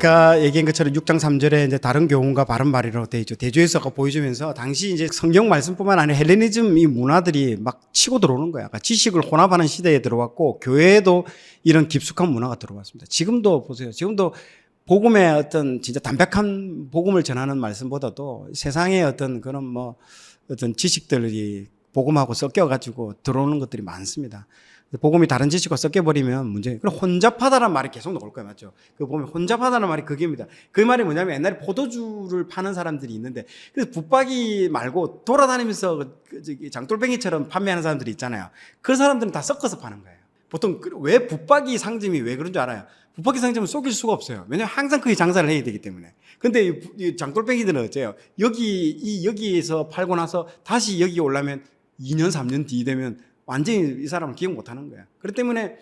아까 얘기한 것처럼 6장 3절에 이제 다른 교훈과 바른 말이라고 되어 있죠. 대조해서가 보여주면서 당시 이제 성경 말씀뿐만 아니라 헬레니즘 이 문화들이 막 치고 들어오는 거야. 그러니까 지식을 혼합하는 시대에 들어왔고 교회에도 이런 깊숙한 문화가 들어왔습니다. 지금도 보세요. 지금도 복음의 어떤 진짜 담백한 복음을 전하는 말씀보다도 세상의 어떤 그런 뭐 어떤 지식들이 복음하고 섞여가지고 들어오는 것들이 많습니다. 복음이 다른 지식과 섞여버리면 문제. 그럼 혼잡하다는 말이 계속 나올 거예요, 맞죠? 그 보면 혼잡하다는 말이 그게입니다. 그 말이 뭐냐면 옛날에 포도주를 파는 사람들이 있는데 그래서 붙박이 말고 돌아다니면서 그 저기 장돌뱅이처럼 판매하는 사람들이 있잖아요. 그 사람들은 다 섞어서 파는 거예요. 보통 그- 왜 붙박이 상점이 왜 그런 줄 알아요? 붙박이 상점은 속일 수가 없어요. 왜냐면 항상 거기 장사를 해야 되기 때문에. 근데 이 장돌뱅이들은 어째요? 여기 이 여기에서 팔고 나서 다시 여기 올라면 2년 3년 뒤 되면 완전히 이 사람은 기억 못 하는 거야. 그렇기 때문에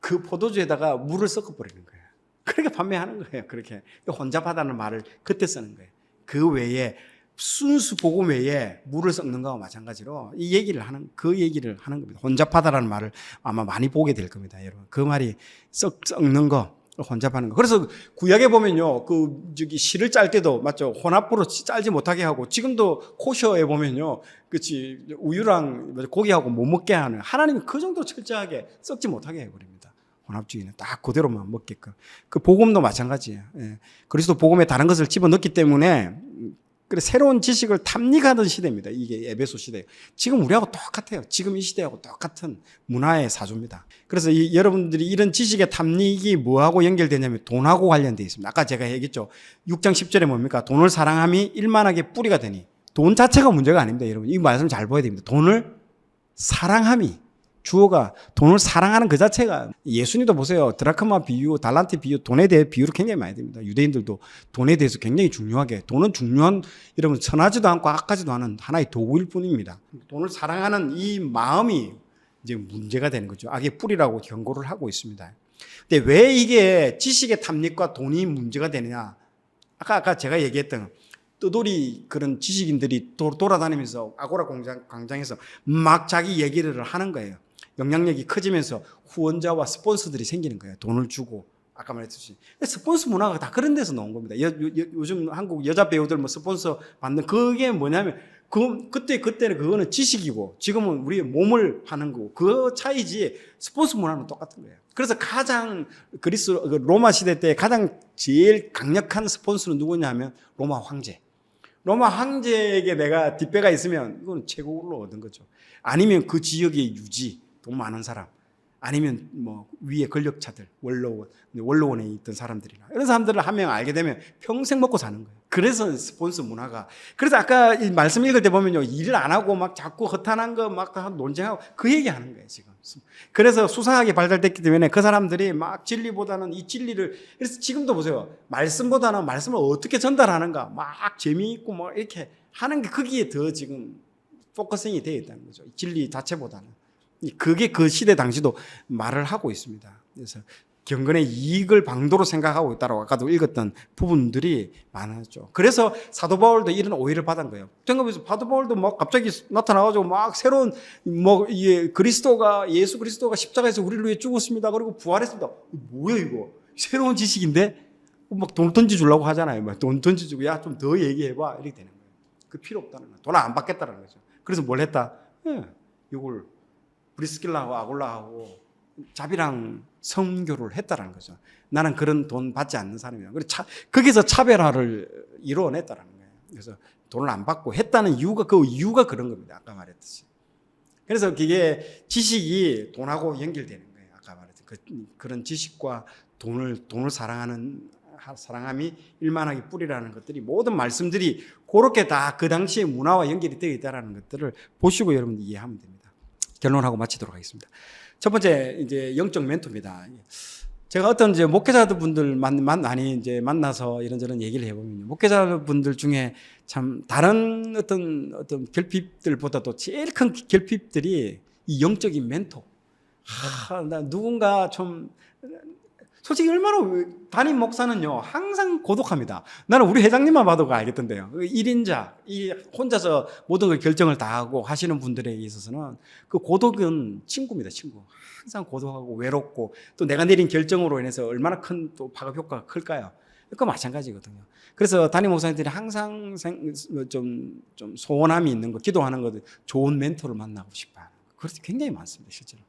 그 포도주에다가 물을 섞어 버리는 거야. 그렇게 판매하는 거예요. 그렇게 혼잡하다는 말을 그때 쓰는 거예요. 그 외에 순수 복음 외에 물을 섞는 거와 마찬가지로 이 얘기를 하는 그 얘기를 하는 겁니다. 혼잡하다라는 말을 아마 많이 보게 될 겁니다, 여러분. 그 말이 썩 썩는 거 혼잡하는 거. 그래서 구약에 보면요, 그 저기 실을 짤 때도 맞죠, 혼합으로 짤지 못하게 하고 지금도 코셔에 보면요, 그치 우유랑 고기하고 못 먹게 하는 하나님이 그 정도 철저하게 썩지 못하게 해버립니다. 혼합주의는 딱 그대로만 먹게끔. 그 복음도 마찬가지예요. 예. 그리스도 복음에 다른 것을 집어 넣기 때문에 음, 그래 새로운 지식을 탐닉하던 시대입니다. 이게 에베소 시대. 지금 우리하고 똑같아요. 지금 이 시대하고 똑같은 문화의 사조입니다. 그래서 이, 여러분들이 이런 지식의 탐닉이 뭐하고 연결되냐면 돈하고 관련되어 있습니다. 아까 제가 얘기했죠. 6장 10절에 뭡니까? 돈을 사랑함이 일만하게 뿌리가 되니. 돈 자체가 문제가 아닙니다. 여러분. 이 말씀 잘 보아야 됩니다. 돈을 사랑함이 주어가 돈을 사랑하는 그 자체가 예수님도 보세요. 드라크마 비유, 달란트 비유, 돈에 대해 비유를 굉장히 많이 됩니다. 유대인들도 돈에 대해서 굉장히 중요하게 돈은 중요한 여러분 선하지도 않고 악하지도 않은 하나의 도구일 뿐입니다. 돈을 사랑하는 이 마음이 이제 문제가 되는 거죠. 악의 뿌리라고 경고를 하고 있습니다. 근데 왜 이게 지식의 탐닉과 돈이 문제가 되느냐? 아까 아까 제가 얘기했던 떠돌이 그런 지식인들이 도- 돌아다니면서 아고라 공장, 광장에서 막 자기 얘기를 하는 거예요. 영향력이 커지면서 후원자와 스폰서들이 생기는 거예요. 돈을 주고 아까 말했듯이 스폰서 문화가 다 그런 데서 나온 겁니다. 여, 즘 한국 여자 배우들 뭐 스폰서 받는 그게 뭐냐면 그 그때 그때는 그거는 지식이고 지금은 우리의 몸을 파는 거고 그 차이지 스폰서 문화는 똑같은 거예요. 그래서 가장 그리스 그 로마 시대 때 가장 제일 강력한 스폰서는 누구냐면 로마 황제. 로마 황제에게 내가 뒷배가 있으면 이건 최고로 얻은 거죠. 아니면 그 지역의 유지, 돈 많은 사람, 아니면 뭐 위에 권력자들, 원로원, 원로원에 있던 사람들이나 이런 사람들을 한 명 알게 되면 평생 먹고 사는 거예요. 그래서 스폰서 문화가. 그래서 아까 이 말씀 읽을 때 보면요. 일을 안 하고 막 자꾸 허탄한 거 막 논쟁하고 그 얘기 하는 거예요, 지금. 그래서 수사하게 발달됐기 때문에 그 사람들이 막 진리보다는 이 진리를 그래서 지금도 보세요. 말씀보다는 말씀을 어떻게 전달하는가 막 재미있고 뭐 이렇게 하는 게 거기에 더 지금 포커싱이 되어 있다는 거죠. 진리 자체보다는. 그게 그 시대 당시도 말을 하고 있습니다. 그래서 경건의 이익을 방도로 생각하고 있다라고 아까도 읽었던 부분들이 많았죠. 그래서 사도 바울도 이런 오해를 받은 거예요. 생각해서 사도 바울도 막 갑자기 나타나가지고 막 새로운 뭐 예, 그리스도가 예수 그리스도가 십자가에서 우리를 위해 죽었습니다. 그리고 부활했습니다. 뭐야 이거? 새로운 지식인데 막 돈 던져 주려고 하잖아요. 막 돈 던져 주고 야 좀 더 얘기해 봐 이렇게 되는 거예요. 그 필요 없다는 거예요. 돈안 받겠다는 거죠. 그래서 뭘 했다? 예, 이걸 브리스킬라하고 아골라하고 자비랑 성교를 했다라는 거죠. 나는 그런 돈 받지 않는 사람이야. 그래서 차, 거기서 차별화를 이루어냈다라는 거예요. 그래서 돈을 안 받고 했다는 이유가 그 이유가 그런 겁니다. 아까 말했듯이. 그래서 그게 지식이 돈하고 연결되는 거예요. 아까 말했듯 그, 그런 지식과 돈을 돈을 사랑하는 사랑함이 일만하게 뿌리라는 것들이 모든 말씀들이 그렇게 다 그 당시의 문화와 연결이 되어 있다라는 것들을 보시고 여러분들 이해하면 됩니다. 결론하고 마치도록 하겠습니다. 첫 번째 이제 영적 멘토입니다. 제가 어떤 이제 목회자분들 만, 만 이제 만나서 이런저런 얘기를 해보면 목회자분들 중에 참 다른 어떤 어떤 결핍들보다도 제일 큰 결핍들이 이 영적인 멘토. 하, 나 누군가 좀 솔직히 얼마나 담임 목사는요 항상 고독합니다. 나는 우리 회장님만 봐도 그 알겠던데요. 1인자, 이 혼자서 모든 걸 결정을 다 하고 하시는 분들에 있어서는 그 고독은 친구입니다, 친구. 항상 고독하고 외롭고 또 내가 내린 결정으로 인해서 얼마나 큰 또 파급 효과가 클까요? 그거 마찬가지거든요. 그래서 담임 목사님들이 항상 생- 좀, 좀 소원함이 있는 거, 기도하는 것, 좋은 멘토를 만나고 싶어 하는 거. 그것이 굉장히 많습니다, 실제로.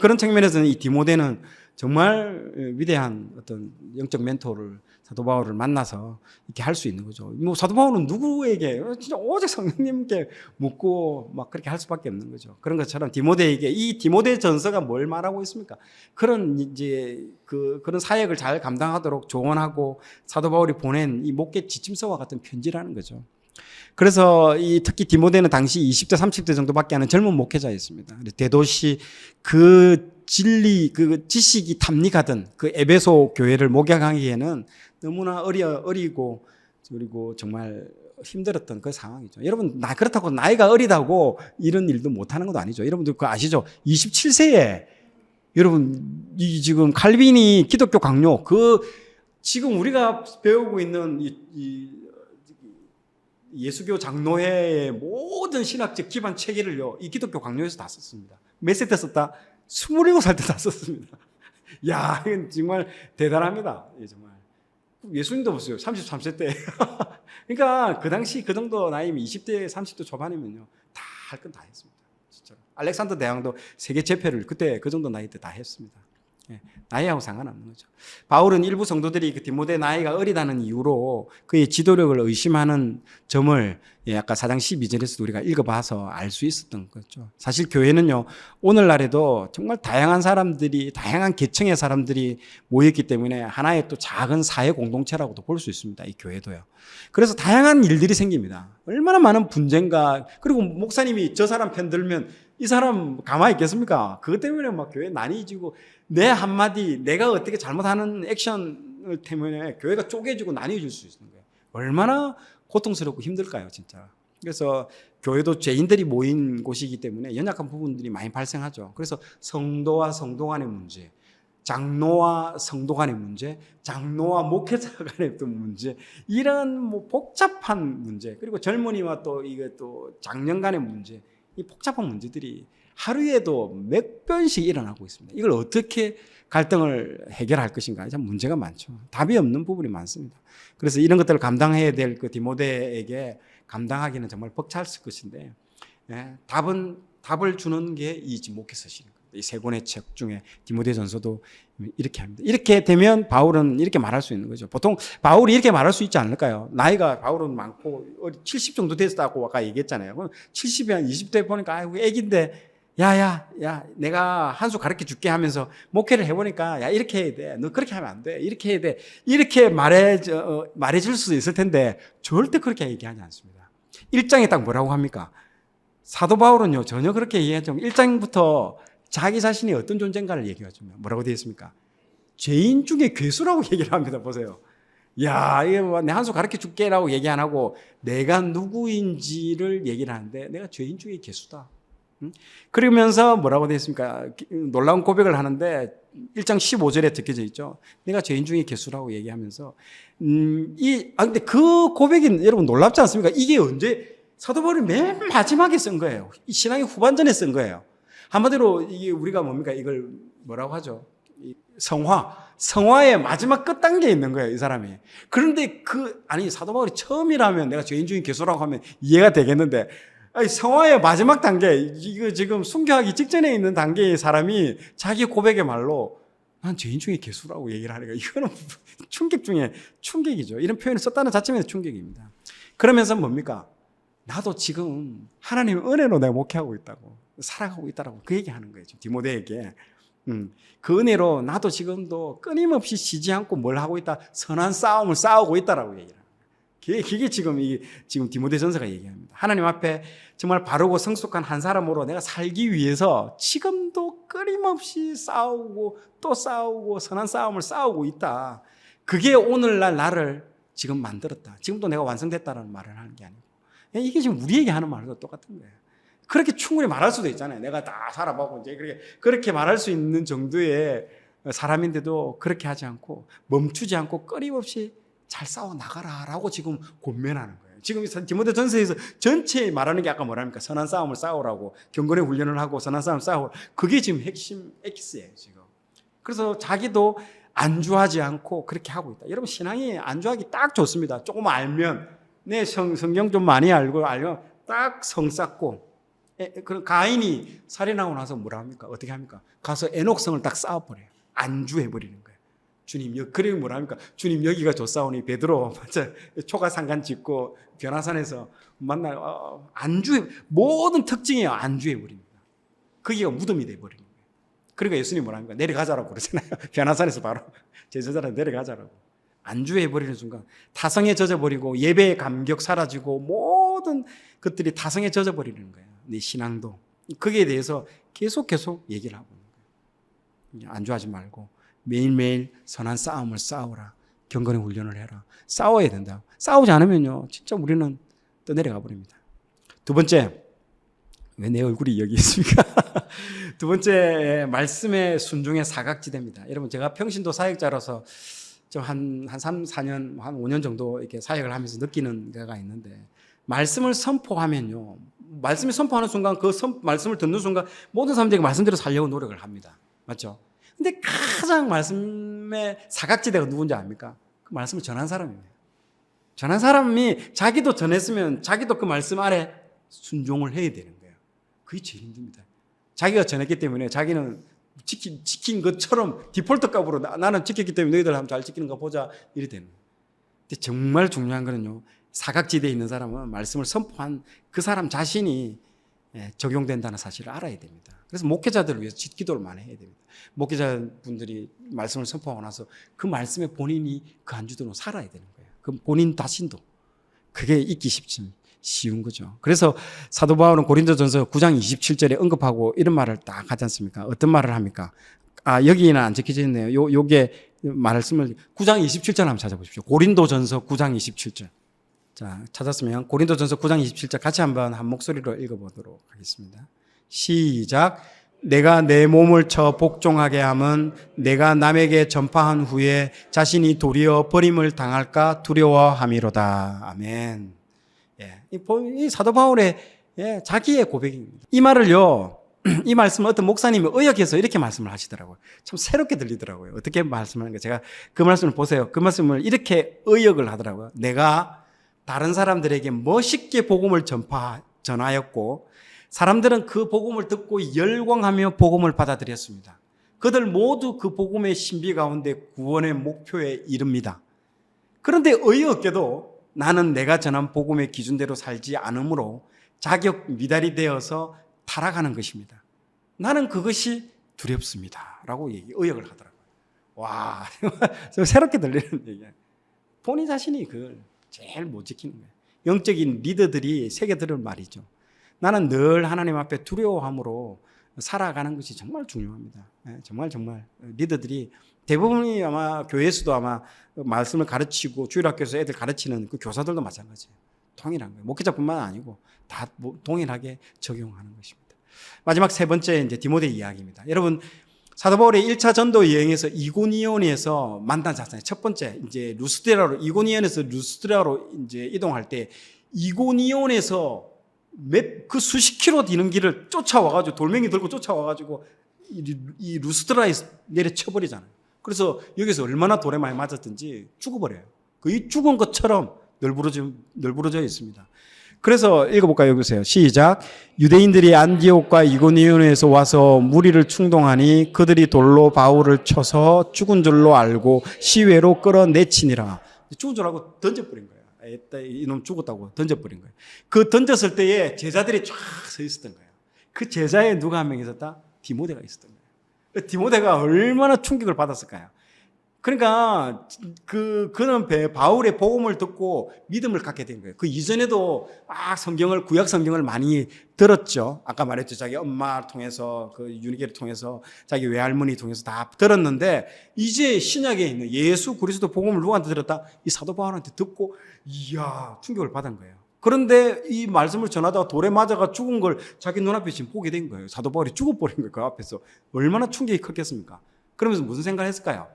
그런 측면에서는 이 디모데는 정말 위대한 어떤 영적 멘토를 사도 바울을 만나서 이렇게 할 수 있는 거죠. 뭐 사도 바울은 누구에게 진짜 오직 성령님께 묻고 막 그렇게 할 수밖에 없는 거죠. 그런 것처럼 디모데에게 이 디모데 전서가 뭘 말하고 있습니까? 그런 이제 그 그런 사역을 잘 감당하도록 조언하고 사도 바울이 보낸 이 목회 지침서와 같은 편지라는 거죠. 그래서 이 특히 디모데는 당시 20대 30대 정도밖에 안 하는 젊은 목회자였습니다. 대도시 그 진리 그 지식이 탐닉하던 그 에베소 교회를 목양하기에는 너무나 어려 어리고 그리고 정말 힘들었던 그 상황이죠. 여러분 나 그렇다고 나이가 어리다고 이런 일도 못 하는 것도 아니죠. 여러분들 그거 아시죠? 27세에 여러분 이 지금 칼빈이 기독교 강요 그 지금 우리가 배우고 있는 이, 이 예수교 장로회의 모든 신학적 기반 체계를요, 이 기독교 강요에서 다 썼습니다. 몇 세 때 썼다? 27살 때 다 썼습니다. 야, 이건 정말 대단합니다. 예, 정말. 예수님도 보세요. 33세 때. 그러니까 그 당시 그 정도 나이면 20대, 30대 초반이면요. 다 할 건 다 했습니다. 진짜로. 알렉산더 대왕도 세계 제패를 그때 그 정도 나이 때 다 했습니다. 예, 나이하고 상관없는 거죠. 바울은 일부 성도들이 그 디모데 나이가 어리다는 이유로 그의 지도력을 의심하는 점을 예, 아까 사장 12절에서도 우리가 읽어봐서 알 수 있었던 거죠. 사실 교회는요, 오늘날에도 정말 다양한 사람들이, 다양한 계층의 사람들이 모였기 때문에 하나의 또 작은 사회 공동체라고도 볼 수 있습니다. 이 교회도요. 그래서 다양한 일들이 생깁니다. 얼마나 많은 분쟁과, 그리고 목사님이 저 사람 편 들면 이 사람 가만히 있겠습니까? 그것 때문에 막 교회 나뉘어지고 내 한마디, 내가 어떻게 잘못하는 액션 때문에 교회가 쪼개지고 나뉘어질 수 있는 거예요. 얼마나 고통스럽고 힘들까요, 진짜. 그래서 교회도 죄인들이 모인 곳이기 때문에 연약한 부분들이 많이 발생하죠. 그래서 성도와 성도 간의 문제, 장로와 성도 간의 문제, 장로와 목회자 간의 또 문제, 이런 뭐 복잡한 문제, 그리고 젊은이와 또 이게 또 장년 간의 문제, 이 복잡한 문제들이 하루에도 몇 번씩 일어나고 있습니다. 이걸 어떻게 갈등을 해결할 것인가 참 문제가 많죠. 답이 없는 부분이 많습니다. 그래서 이런 것들을 감당해야 될 그 디모데에게 감당하기는 정말 벅찼을 것인데 예, 답은 답을 주는 게이 목회 서신 겁니다. 이세 권의 책 중에 디모데전서도 이렇게 합니다. 이렇게 되면 바울은 이렇게 말할 수 있는 거죠. 보통 바울이 이렇게 말할 수 있지 않을까요? 나이가 바울은 많고 70 정도 됐다고 아까 얘기했잖아요. 그럼 70이 한 20대 보니까 아이고 애긴데 야야 야 내가 한 수 가르쳐 줄게 하면서 목회를 해보니까 야 이렇게 해야 돼. 너 그렇게 하면 안 돼. 이렇게 해야 돼. 이렇게 말해 어, 말해줄 수도 있을 텐데 절대 그렇게 얘기하지 않습니다. 1장에 딱 뭐라고 합니까? 사도 바울은요 전혀 그렇게 얘기하지 않고 1장부터 자기 자신이 어떤 존재인가를 얘기하죠. 뭐라고 되어 있습니까? 죄인 중에 괴수라고 얘기를 합니다. 보세요. 야, 이게 뭐 내 한 수 가르쳐 줄게라고 얘기 안 하고 내가 누구인지를 얘기를 하는데 내가 죄인 중에 괴수다. 응? 그러면서 뭐라고 되어 있습니까? 놀라운 고백을 하는데 1장 15절에 적혀져 있죠. 내가 죄인 중에 괴수라고 얘기하면서 음, 이 아 근데 그 고백이 여러분 놀랍지 않습니까? 이게 언제 사도 바울이 맨 마지막에 쓴 거예요. 이 신앙의 후반전에 쓴 거예요. 한마디로 이게 우리가 뭡니까? 이걸 뭐라고 하죠? 이 성화. 성화의 마지막 끝 단계에 있는 거예요, 이 사람이. 그런데 그, 아니, 사도 바울이 처음이라면 내가 죄인 중인 개소라고 하면 이해가 되겠는데, 아니, 성화의 마지막 단계, 이거 지금 순교하기 직전에 있는 단계의 사람이 자기 고백의 말로 난 죄인 중에 개수라고 얘기를 하니까 이거는 충격 중에 충격이죠. 이런 표현을 썼다는 자체면 충격입니다. 그러면서 뭡니까? 나도 지금 하나님의 은혜로 내가 목회하고 있다고. 살아가고 있다라고 그 얘기하는 거예요. 디모데에게. 음, 그 은혜로 나도 지금도 끊임없이 쉬지 않고 뭘 하고 있다. 선한 싸움을 싸우고 있다라고 얘기를. 그게, 지금 이 지금 디모데 전서가 얘기합니다. 하나님 앞에 정말 바르고 성숙한 한 사람으로 내가 살기 위해서 지금도 끊임없이 싸우고 또 싸우고 선한 싸움을 싸우고 있다. 그게 오늘날 나를 지금 만들었다. 지금도 내가 완성됐다는 말을 하는 게 아니고 이게 지금 우리에게 하는 말과 똑같은 거예요. 그렇게 충분히 말할 수도 있잖아요. 내가 다 살아보고 이제 그렇게 그렇게 말할 수 있는 정도의 사람인데도 그렇게 하지 않고 멈추지 않고 끊임없이 잘 싸워 나가라라고 지금 권면하는 거예요. 지금 디모데 전서에서 전체 말하는 게 아까 뭐랍니까? 선한 싸움을 싸우라고 경건의 훈련을 하고 선한 싸움 싸우. 그게 지금 핵심 엑스예요 지금. 그래서 자기도 안주하지 않고 그렇게 하고 있다. 여러분 신앙이 안주하기 딱 좋습니다. 조금 알면 내 성, 성경 좀 많이 알고 알면 딱 성 쌓고 에, 그 가인이 살인하고 나서 뭐라 합니까? 어떻게 합니까? 가서 에녹성을 딱 쌓아버려요. 안주해 버리는 거예요. 주님, 여, 뭐라 합니까? 주님 여기가 좋사오니 베드로 맞아 초가 상간 짓고 변화산에서 만나 어, 안주해 모든 특징이 안주해 버립니다. 거기가 무덤이 돼 버리는 거예요. 그러니까 예수님 뭐라 합니까? 내려가자라고 그러잖아요. 변화산에서 바로 제자들한테 내려가자라고. 안주해 버리는 순간 타성에 젖어 버리고 예배의 감격 사라지고 모든 것들이 타성에 젖어 버리는 거예요. 네 신앙도 거기에 대해서 계속 계속 얘기를 하고 있는 거예요. 안주하지 말고 매일매일 선한 싸움을 싸우라. 경건의 훈련을 해라. 싸워야 된다. 싸우지 않으면요. 진짜 우리는 또 내려가 버립니다. 두 번째, 왜 내 얼굴이 여기 있습니까? 두 번째, 말씀의 순종의 사각지대입니다. 여러분, 제가 평신도 사역자로서 좀 한 한 3, 4년, 한 5년 정도 이렇게 사역을 하면서 느끼는 데가 있는데, 말씀을 선포하면요. 말씀을 선포하는 순간, 그 선, 말씀을 듣는 순간, 모든 사람들이 말씀대로 살려고 노력을 합니다. 맞죠? 근데 가장 말씀의 사각지대가 누군지 압니까? 그 말씀을 전한 사람입니다. 전한 사람이 자기도 전했으면 자기도 그 말씀 아래 순종을 해야 되는 거예요. 그게 제일 힘듭니다. 자기가 전했기 때문에 자기는 지킨, 지킨 것처럼 디폴트 값으로 나, 나는 지켰기 때문에 너희들 한번 잘 지키는 거 보자 이래 되는 거예요. 근데 정말 중요한 거는요. 사각지대에 있는 사람은 말씀을 선포한 그 사람 자신이 예, 적용된다는 사실을 알아야 됩니다. 그래서 목회자들을 위해서 기도를 많이 해야 됩니다. 목회자분들이 말씀을 선포하고 나서 그 말씀에 본인이 그한 주도로 살아야 되는 거예요. 그 본인 자신도. 그게 있기 쉽지 쉬운 거죠. 그래서 사도 바울은 고린도전서 9장 27절에 언급하고 이런 말을 딱 하지 않습니까? 어떤 말을 합니까? 아, 여기는 안 적혀져 있네요. 요, 요게 말씀을 9장 27절 한번 찾아보십시오. 고린도전서 9장 27절. 자, 찾았으면 고린도전서 9장 27절 같이 한번 한 목소리로 읽어 보도록 하겠습니다. 시작. 내가 내 몸을 쳐 복종하게 함은 내가 남에게 전파한 후에 자신이 도리어 버림을 당할까 두려워함이로다. 아멘. 예, 이, 사도 바울의 예, 자기의 고백입니다. 이 말을요, 이 말씀을 어떤 목사님이 의역해서 이렇게 말씀을 하시더라고요. 참 새롭게 들리더라고요. 어떻게 말씀하는 거 제가 그 말씀을 보세요. 그 말씀을 이렇게 의역을 하더라고요. 내가 다른 사람들에게 멋있게 복음을 전파 전하였고 사람들은 그 복음을 듣고 열광하며 복음을 받아들였습니다. 그들 모두 그 복음의 신비 가운데 구원의 목표에 이릅니다. 그런데 의없게도 나는 내가 전한 복음의 기준대로 살지 않으므로 자격 미달이 되어서 타락하는 것입니다. 나는 그것이 두렵습니다. 라고 얘기, 의역을 하더라고요. 와, 좀 새롭게 들리는 얘기야. 본인 자신이 그걸 제일 못 지키는 거예요. 영적인 리더들이 새겨 들을 말이죠. 나는 늘 하나님 앞에 두려워함으로 살아가는 것이 정말 중요합니다. 예, 정말 정말 리더들이 대부분이 아마 교회에서도 아마 말씀을 가르치고 주일학교에서 애들 가르치는 그 교사들도 마찬가지예요. 동일한 거예요. 목회자뿐만 아니고 다뭐 동일하게 적용하는 것입니다. 마지막 세 번째 이제 디모데 이야기입니다. 여러분 사도 바울의 1차 전도 여행에서 이고니온에서 만나잖아요. 첫 번째 이제 루스드라로 이고니온에서 루스드라로 이제 이동할 때 이고니온에서 몇그 수십 킬로 디는 길을 쫓아와가지고 돌멩이 들고 쫓아와가지고 이, 이 루스드라에 내려쳐버리잖아요. 그래서 여기서 얼마나 돌에 많이 맞았든지 죽어버려요. 거의 죽은 것처럼 널브러져, 널브러져 있습니다. 그래서 읽어볼까요? 보세요. 시작. 유대인들이 안디옥과 이고니온에서 와서 무리를 충동하니 그들이 돌로 바울을 쳐서 죽은 줄로 알고 시외로 끌어내치니라. 죽은 줄 알고 던져버린 거예요. 이놈 죽었다고 던져버린 거예요. 그 던졌을 때에 제자들이 쫙 서 있었던 거예요. 그 제자에 누가 한 명 있었다? 디모데가 있었던 거예요. 그 디모데가 얼마나 충격을 받았을까요? 그러니까 그 그는 배- 바울의 복음을 듣고 믿음을 갖게 된 거예요. 그 이전에도 막 성경을 구약 성경을 많이 들었죠. 아까 말했죠. 자기 엄마 통해서 그 유니게를 통해서 자기 외할머니 통해서 다 들었는데 이제 신약에 있는 예수 그리스도 복음을 누구한테 들었다? 이 사도 바울한테 듣고 이야 충격을 받은 거예요. 그런데 이 말씀을 전하다가 돌에 맞아가 죽은 걸 자기 눈앞에 지금 보게 된 거예요. 사도 바울이 죽어버린 거예요. 그 앞에서 얼마나 충격이 컸겠습니까? 그러면서 무슨 생각을 했을까요?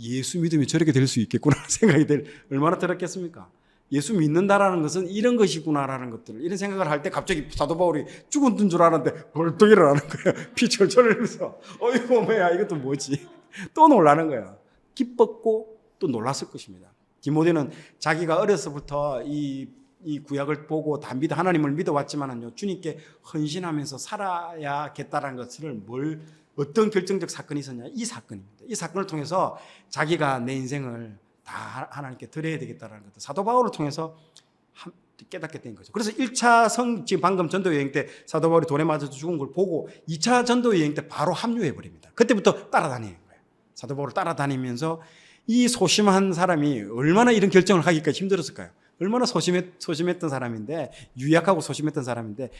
예수 믿으면 저렇게 될 수 있겠구나 생각이 들 얼마나 들었겠습니까? 예수 믿는다라는 것은 이런 것이구나라는 것들을 이런 생각을 할 때 갑자기 사도 바울이 죽은 줄 알았는데 벌떡 일어나는 거예요. 피 철철 흘면서 어이구 뭐야 이것도 뭐지? 또 놀라는 거야. 기뻤고 또 놀랐을 것입니다. 디모데는 자기가 어려서부터 이, 이 구약을 보고 다 믿어 하나님을 믿어왔지만은요 주님께 헌신하면서 살아야겠다라는 것을 뭘 어떤 결정적 사건이 있었냐 이 사건입니다. 이 사건을 통해서 자기가 내 인생을 다 하나님께 드려야 되겠다라는 것도 사도 바울을 통해서 한- 깨닫게 된 거죠. 그래서 1차 성 지금 방금 전도 여행 때 사도 바울이 돌에 맞아서 죽은 걸 보고 2차 전도 여행 때 바로 합류해 버립니다. 그때부터 따라다니는 거예요. 사도 바울을 따라다니면서 이 소심한 사람이 얼마나 이런 결정을 하기까지 힘들었을까요? 얼마나 소심했, 소심했던 사람인데 유약하고 소심했던 사람인데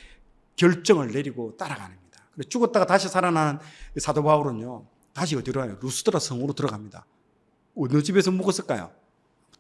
결정을 내리고 따라가는입니다. 죽었다가 다시 살아나는 사도 바울은요. 다시 어디로 가요? 루스드라 성으로 들어갑니다. 어느 집에서 묵었을까요?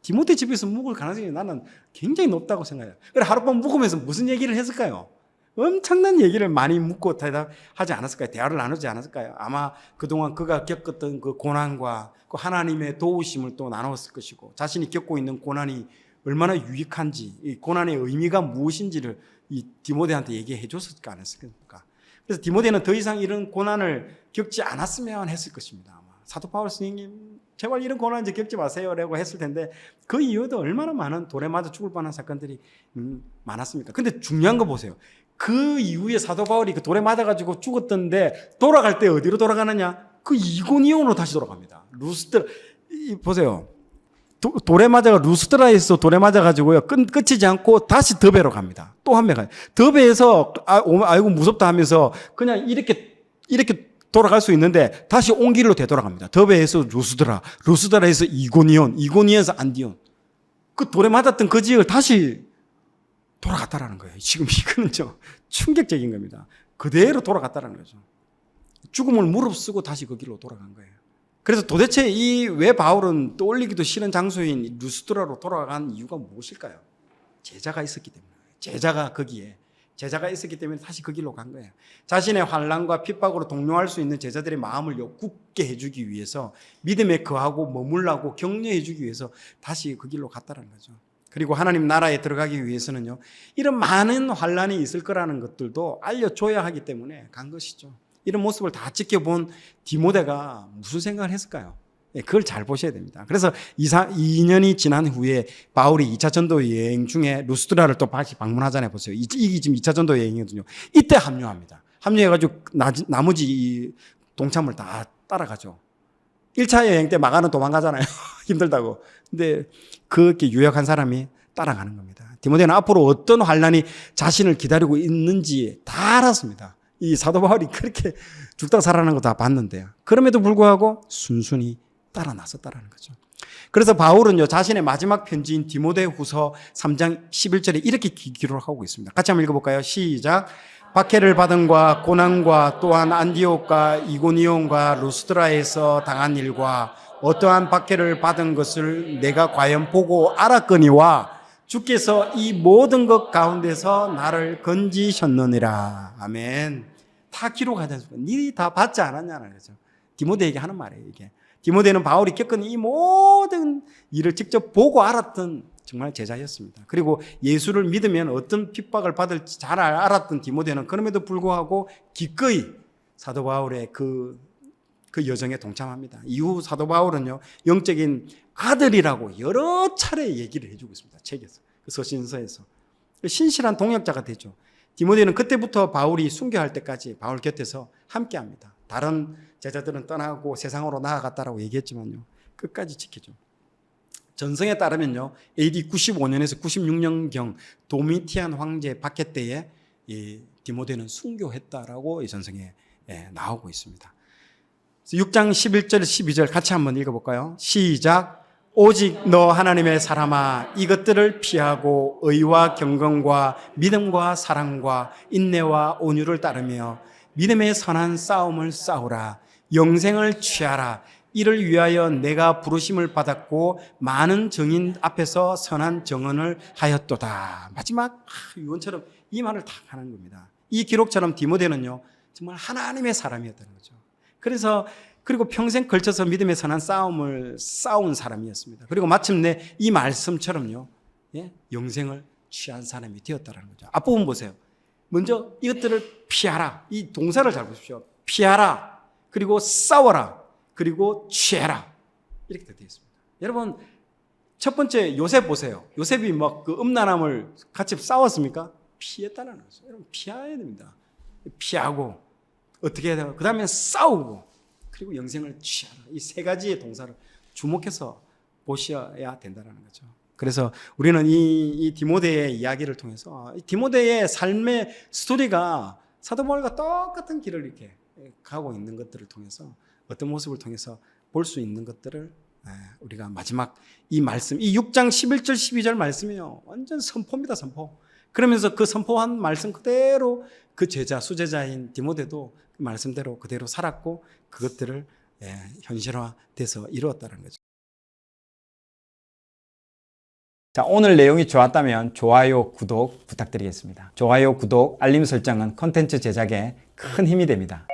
디모데 집에서 묵을 가능성이 나는 굉장히 높다고 생각해요. 그래 하룻밤 묵으면서 무슨 얘기를 했을까요? 엄청난 얘기를 많이 묻고 대답하지 않았을까요? 대화를 나누지 않았을까요? 아마 그동안 그가 겪었던 그 고난과 그 하나님의 도우심을 또 나눴을 것이고 자신이 겪고 있는 고난이 얼마나 유익한지 이 고난의 의미가 무엇인지를 이 디모데한테 얘기해 줬을까 안 했을까? 그래서 디모데는 더 이상 이런 고난을 겪지 않았으면 했을 것입니다. 아마 사도 바울 스님님 제발 이런 고난 이제 겪지 마세요라고 했을 텐데 그 이후에도 얼마나 많은 돌에 맞아 죽을 뻔한 사건들이 음, 많았습니까? 근데 중요한 거 보세요. 그 이후에 사도 바울이 그 돌에 맞아가지고 죽었던데 돌아갈 때 어디로 돌아가느냐? 그 이고니온으로 다시 돌아갑니다. 루스드 이 보세요. 도, 돌에 맞아가 루스드라에서 돌에 맞아가지고요 끝 끝이지 않고 다시 더베로 갑니다. 또 한 명 가요. 더베에서 아, 오, 아이고 무섭다 하면서 그냥 이렇게 이렇게 돌아갈 수 있는데 다시 온 길로 되돌아갑니다. 더베에서 루스드라, 루스드라에서 이고니온, 이고니온에서 안디온. 그 맞았던 그 지역을 다시 돌아갔다라는 거예요. 지금 이거는 좀 충격적인 겁니다. 그대로 돌아갔다라는 거죠. 죽음을 무릅쓰고 다시 그 길로 돌아간 거예요. 그래서 도대체 이 왜 바울은 떠올리기도 싫은 장소인 루스드라로 돌아간 이유가 무엇일까요? 제자가 있었기 때문에. 제자가 거기에 제자가 있었기 때문에 다시 그 길로 간 거예요. 자신의 환란과 핍박으로 동료할 수 있는 제자들의 마음을 굳게 해주기 위해서 믿음에 거하고 머물라고 격려해주기 위해서 다시 그 길로 갔다는 거죠. 그리고 하나님 나라에 들어가기 위해서는요 이런 많은 환란이 있을 거라는 것들도 알려줘야 하기 때문에 간 것이죠. 이런 모습을 다 지켜본 디모데가 무슨 생각을 했을까요? 예, 그걸 잘 보셔야 됩니다. 그래서 2 년이 지난 후에 바울이 2차 전도 여행 중에 루스드라를 또 다시 방문하잖아요. 보세요. 이- 이게 지금 2차 전도 여행이거든요. 이때 합류합니다. 합류해가지고 나, 나머지 이 동참을 다 따라가죠. 1차 여행 때 마가는 도망가잖아요. 힘들다고. 근데 그렇게 유약한 사람이 따라가는 겁니다. 디모데는 앞으로 어떤 환란이 자신을 기다리고 있는지 다 알았습니다. 이 사도 바울이 그렇게 죽다 살아나는 거다 봤는데요. 그럼에도 불구하고 순순히 따라 나섰다라는 거죠. 그래서 바울은요, 자신의 마지막 편지인 디모데 후서 3장 11절에 이렇게 기- 기록하고 있습니다. 같이 한번 읽어볼까요? 시작. 박해를 받은과 고난과 또한 안디옥과 이고니온과 루스드라에서 당한 일과 어떠한 박해를 받은 것을 내가 과연 보고 알았거니와 주께서 이 모든 것 가운데서 나를 건지셨느니라. 아멘. 다 기록하지 않습니까? 니다 받지 않았냐는 거죠. 디모데에게 하는 말이에요, 이게. 디모데는 바울이 겪은 이 모든 일을 직접 보고 알았던 정말 제자였습니다. 그리고 예수를 믿으면 어떤 핍박을 받을지 잘 알았던 디모데는 그럼에도 불구하고 기꺼이 사도 바울의 그, 그 여정에 동참합니다. 이후 사도 바울은요, 영적인 아들이라고 여러 차례 얘기를 해주고 있습니다. 책에서. 그 서신서에서. 신실한 동역자가 되죠. 디모데는 그때부터 바울이 순교할 때까지 바울 곁에서 함께 합니다. 다른 제자들은 떠나고 세상으로 나아갔다라고 얘기했지만요. 끝까지 지키죠. 전성에 따르면요. AD 95년에서 96년경 도미티안 황제 박해 때에 이 디모데는 순교했다라고 이 전성에 예, 나오고 있습니다. 6장 11절 12절 같이 한번 읽어볼까요? 시작. 오직 너 하나님의 사람아 이것들을 피하고 의와 경건과 믿음과 사랑과 인내와 온유를 따르며 믿음의 선한 싸움을 싸우라. 영생을 취하라. 이를 위하여 내가 부르심을 받았고 많은 정인 앞에서 선한 정언을 하였도다. 마지막 유언처럼 이 말을 다 하는 겁니다. 이 기록처럼 디모데는요 정말 하나님의 사람이었다는 거죠. 그래서 그리고 평생 걸쳐서 믿음의 선한 싸움을 싸운 사람이었습니다. 그리고 마침내 이 말씀처럼요, 예? 영생을 취한 사람이 되었다는 거죠. 앞부분 보세요. 먼저 이것들을 피하라. 이 동사를 잘 보십시오. 피하라. 그리고 싸워라. 그리고 취해라. 이렇게 되어 있습니다. 여러분 첫 번째 요셉 보세요. 요셉이 막 그 음란함을 같이 싸웠습니까? 피했다는 거죠. 여러분 피해야 됩니다. 피하고 어떻게 해야 돼요? 그 다음에 싸우고 그리고 영생을 취하라. 이 세 가지의 동사를 주목해서 보셔야 된다는 거죠. 그래서 우리는 이, 이 디모데의 이야기를 통해서 이 디모데의 삶의 스토리가 사도 바울과 똑같은 길을 이렇게 가고 있는 것들을 통해서 어떤 모습을 통해서 볼 수 있는 것들을 예, 우리가 마지막 이 말씀, 이 6장 11절, 12절 말씀이요. 완전 선포입니다, 선포. 그러면서 그 선포한 말씀 그대로 그 제자, 수제자인 디모데도 그 말씀대로 그대로 살았고 그것들을 예, 현실화돼서 이루었다는 거죠. 자, 오늘 내용이 좋았다면 좋아요, 구독 부탁드리겠습니다. 좋아요, 구독, 알림 설정은 컨텐츠 제작에 큰 힘이 됩니다.